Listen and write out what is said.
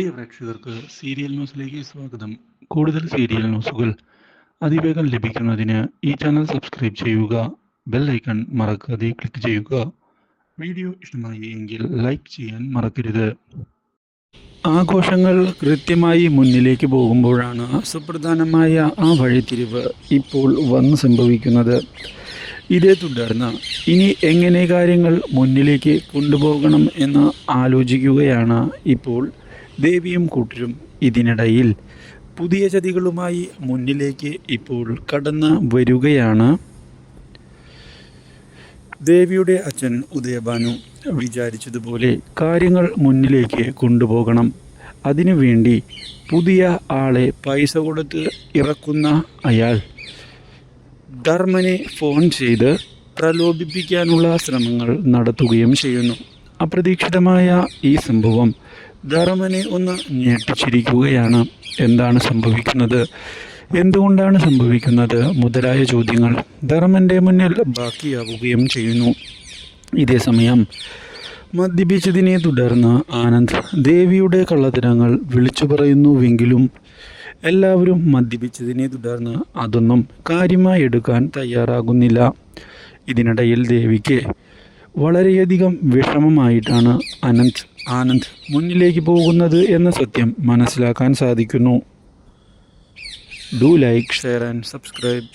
പ്രിയ പ്രേക്ഷകർക്ക് സീരിയൽ ന്യൂസിലേക്ക് സ്വാഗതം. കൂടുതൽ സീരിയൽ ന്യൂസുകൾ അതിവേഗം ലഭിക്കുന്നതിന് ഈ ചാനൽ സബ്സ്ക്രൈബ് ചെയ്യുക ബെൽ ഐക്കൺ മറക്കാതെ ക്ലിക്ക് ചെയ്യുക. വീഡിയോ ഇഷ്ടമായി എങ്കിൽ ലൈക്ക് ചെയ്യാൻ മറക്കരുത്. ആഘോഷങ്ങൾ കൃത്യമായി മുന്നിലേക്ക് പോകുമ്പോഴാണ് സുപ്രധാനമായ ആ വഴിത്തിരിവ് ഇപ്പോൾ വന്ന് സംഭവിക്കുന്നത്. ഇതേ തുടർന്ന് ഇനി എങ്ങനെ കാര്യങ്ങൾ മുന്നിലേക്ക് കൊണ്ടുപോകണം എന്ന് ആലോചിക്കുകയാണ് ഇപ്പോൾ ദേവിയും കൂട്ടരും ഇതിനിടയിൽ പുതിയ ചതികളുമായി മുന്നിലേക്ക് ഇപ്പോൾ കടന്ന് വരികയാണ്. ദേവിയുടെ അച്ഛൻ ഉദയഭാനു വിചാരിച്ചതുപോലെ കാര്യങ്ങൾ മുന്നിലേക്ക് കൊണ്ടുപോകണം. അതിനുവേണ്ടി പുതിയ ആളെ പൈസ കൊടുത്ത് ഇറക്കുന്ന അയാൾ ധർമ്മനെ ഫോൺ ചെയ്ത് പ്രലോഭിപ്പിക്കാനുള്ള ശ്രമങ്ങൾ നടത്തുകയും ചെയ്യുന്നു. അപ്രതീക്ഷിതമായ ഈ സംഭവം ധർമ്മനെ ഒന്ന് ഞെട്ടിച്ചിരിക്കുകയാണ്. എന്താണ് സംഭവിക്കുന്നത്? എന്തുകൊണ്ടാണ് സംഭവിക്കുന്നത്? മുതലായ ചോദ്യങ്ങൾ ധർമ്മന്റെ മുന്നിൽ ബാക്കിയാവുകയും ചെയ്യുന്നു. ഇതേ സമയം മദ്യപിച്ചതിനെ തുടർന്ന് ആനന്ദ് ദേവിയുടെ കള്ളത്തരങ്ങൾ വിളിച്ചു പറയുന്നുവെങ്കിലും എല്ലാവരും മദ്യപിച്ചതിനെ തുടർന്ന് അതൊന്നും കാര്യമായി എടുക്കാൻ തയ്യാറാകുന്നില്ല. ഇതിനിടയിൽ ദേവിക്ക് വളരെയധികം വിഷമമായിട്ടാണ് അനന്ത് ആനന്ദ് മുന്നിലേക്ക് പോകുന്നത് എന്ന സത്യം മനസ്സിലാക്കാൻ സാധിക്കുന്നു. Do like share and subscribe